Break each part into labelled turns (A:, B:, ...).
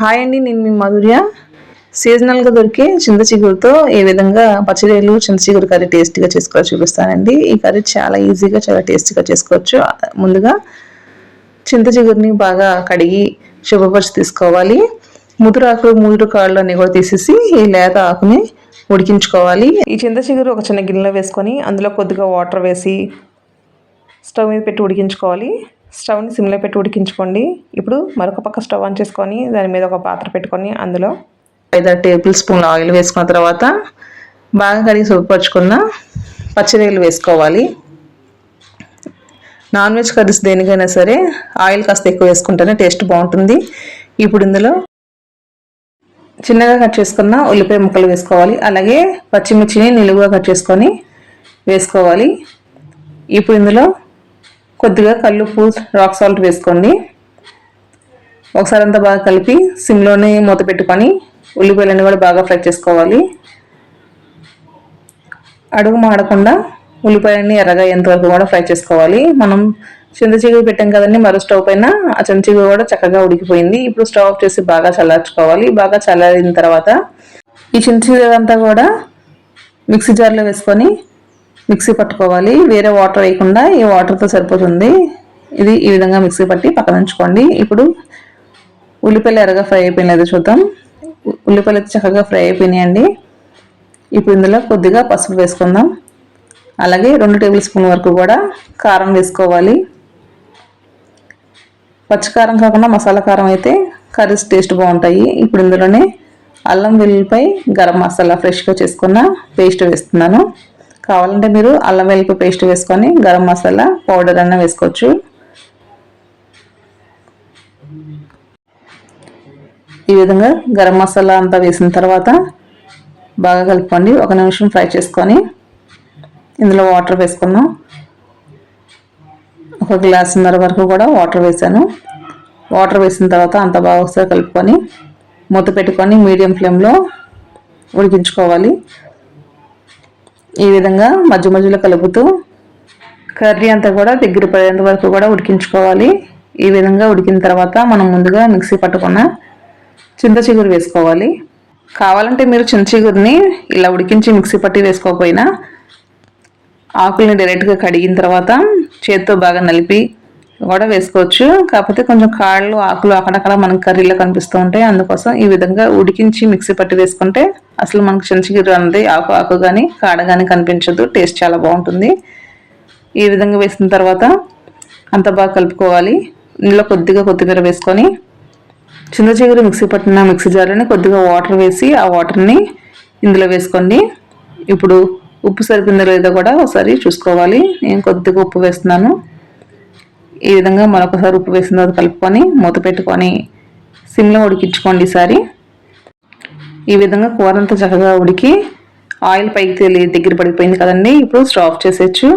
A: Hi అండి నేను మీ మధుర్య. సీజనల్గా దొరికే చింత చిగురుతో ఏ విధంగా పచ్చిరేలు చింత చిగురు కర్రీ టేస్టీగా చేసుకోవచ్చు చూపిస్తానండి. ఈ కర్రీ చాలా ఈజీగా చాలా టేస్టీగా చేసుకోవచ్చు. ముందుగా చింత చిగురిని బాగా కడిగి శుభపరిచి తీసుకోవాలి. ముదురు ఆకులు ముదురు కాళ్ళు అన్ని కూడా తీసేసి ఈ లేత ఆకుని ఉడికించుకోవాలి. ఈ చింత చిగురు ఒక చిన్న గిన్నెలో వేసుకొని అందులో కొద్దిగా వాటర్ వేసి స్టవ్ మీద పెట్టి ఉడికించుకోవాలి. స్టవ్ని సిమ్లో పెట్టి ఉడికించుకోండి. ఇప్పుడు మరొక పక్క స్టవ్ ఆన్ చేసుకొని దాని మీద ఒక పాత్ర పెట్టుకొని అందులో ఐదారు టేబుల్ స్పూన్ ఆయిల్ వేసుకున్న తర్వాత బాగా కడిగి శుభ్రపరచుకున్న పచ్చిరేలు వేసుకోవాలి. నాన్ వెజ్ కర్రీస్ దేనికైనా సరే ఆయిల్ కాస్త ఎక్కువ వేసుకుంటేనే టేస్ట్ బాగుంటుంది. ఇప్పుడు ఇందులో చిన్నగా కట్ చేసుకున్న ఉల్లిపాయ ముక్కలు వేసుకోవాలి. అలాగే పచ్చిమిర్చిని నిలువుగా కట్ చేసుకొని వేసుకోవాలి. ఇప్పుడు ఇందులో కొద్దిగా కల్లుప్పు రాక్ సాల్ట్ వేసుకోండి. ఒకసారి అంతా బాగా కలిపి సిమ్లోనే మూత పెట్టుకొని ఉల్లిపాయలన్నీ కూడా బాగా ఫ్రై చేసుకోవాలి. అడుగు మాడకుండా ఉల్లిపాయలన్నీ ఎర్రగా ఎంతవరకు కూడా ఫ్రై చేసుకోవాలి. మనం చింత చిగురు పెట్టాం కదండి మరో స్టవ్ పైన ఆ చింత చిగురు కూడా చక్కగా ఉడికిపోయింది. ఇప్పుడు స్టవ్ ఆఫ్ చేసి బాగా చల్లార్చుకోవాలి. బాగా చల్లారిన తర్వాత ఈ చింత చిగురు అంతా కూడా మిక్సీ జార్లో వేసుకొని మిక్సీ పట్టుకోవాలి. వేరే వాటర్ వేయకుండా ఈ వాటర్తో సరిపోతుంది. ఇది ఈ విధంగా మిక్సీ పట్టి పక్కన ఉంచుకోండి. ఇప్పుడు ఉల్లిపాయలు ఎరగా ఫ్రై అయిపోయినది చూద్దాం. ఉల్లిపాయలు చక్కగా ఫ్రై అయిపోయినాయండి. ఇప్పుడు ఇందులో కొద్దిగా పసుపు వేసుకుందాం. అలాగే రెండు టేబుల్ స్పూన్ వరకు కూడా కారం వేసుకోవాలి. పచ్చికారం కాకుండా మసాలా కారం అయితే కర్రీస్ టేస్ట్ బాగుంటాయి. ఇప్పుడు ఇందులోనే అల్లం వెల్లుల్లిపై గరం మసాలా ఫ్రెష్గా చేసుకున్న పేస్ట్ వేస్తున్నాను. కావాలంటే మీరు అల్లం వెల్లుల్లి పేస్ట్ వేసుకొని గరం మసాలా పౌడర్ అన్న వేసుకోవచ్చు. ఈ విధంగా గరం మసాలా అంతా వేసిన తర్వాత బాగా కలుపుకోండి. ఒక నిమిషం ఫ్రై చేసుకొని ఇందులో వాటర్ వేసుకుందాం. ఒక గ్లాసున్నర వరకు కూడా వాటర్ వేసాను. వాటర్ వేసిన తర్వాత అంత బాగా ఒకసారి కలుపుకొని మూత పెట్టుకొని మీడియం ఫ్లేమ్లో ఉడికించుకోవాలి. ఈ విధంగా మధ్య మధ్యలో కలుపుతూ కర్రీ అంతా కూడా దగ్గర పడేంత వరకు కూడా ఉడికించుకోవాలి. ఈ విధంగా ఉడికిన తర్వాత మనం ముందుగా మిక్సీ పట్టుకున్న చింత చిగురు వేసుకోవాలి. కావాలంటే మీరు చింత చిగురిని ఇలా ఉడికించి మిక్సీ పట్టి వేసుకోకపోయినా ఆకుల్ని డైరెక్ట్గా కడిగిన తర్వాత చేత్తో బాగా నలిపి కూడా వేసుకోవచ్చు. కాకపోతే కొంచెం కాళ్ళు ఆకులు అక్కడక్కడ మనకు కర్రీలో కనిపిస్తూ ఉంటాయి. అందుకోసం ఈ విధంగా ఉడికించి మిక్సీ పట్టి వేసుకుంటే అసలు మనకు చెంచగిరి అన్నది ఆకు ఆకు కానీ కాడ కానీ కనిపించదు. టేస్ట్ చాలా బాగుంటుంది. ఈ విధంగా వేసిన తర్వాత అంత బాగా కలుపుకోవాలి. ఇందులో కొద్దిగా కొత్తిమీర వేసుకొని చిన్న చిగురు మిక్సీ పట్టిన మిక్సీ జార్లోని కొద్దిగా వాటర్ వేసి ఆ వాటర్ని ఇందులో వేసుకోండి. ఇప్పుడు ఉప్పు సరిపోయిందో లేదో కూడా ఒకసారి చూసుకోవాలి. నేను కొద్దిగా ఉప్పు వేస్తున్నాను. ఈ విధంగా మరొకసారి ఉప్పు వేసిన తర్వాత కలుపుకొని మూత పెట్టుకొని సిమ్లో ఉడికించుకోండి ఈసారి ఈ విధంగా కూర అంతా చక్కగా ఉడికి ఆయిల్ పైకి తేలి దగ్గర పడిపోయింది కదండి. ఇప్పుడు స్టవ్ ఆఫ్ చేసేయచ్చు.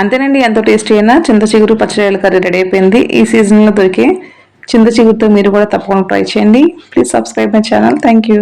A: అంతేనండి ఎంతో టేస్టీ అయినా చింత చిగురు పచ్చడి కర్రీ రెడీ అయిపోయింది. ఈ సీజన్లో దొరికే చింత చిగురుతో మీరు కూడా తప్పకుండా ట్రై చేయండి. Please subscribe my channel. Thank you.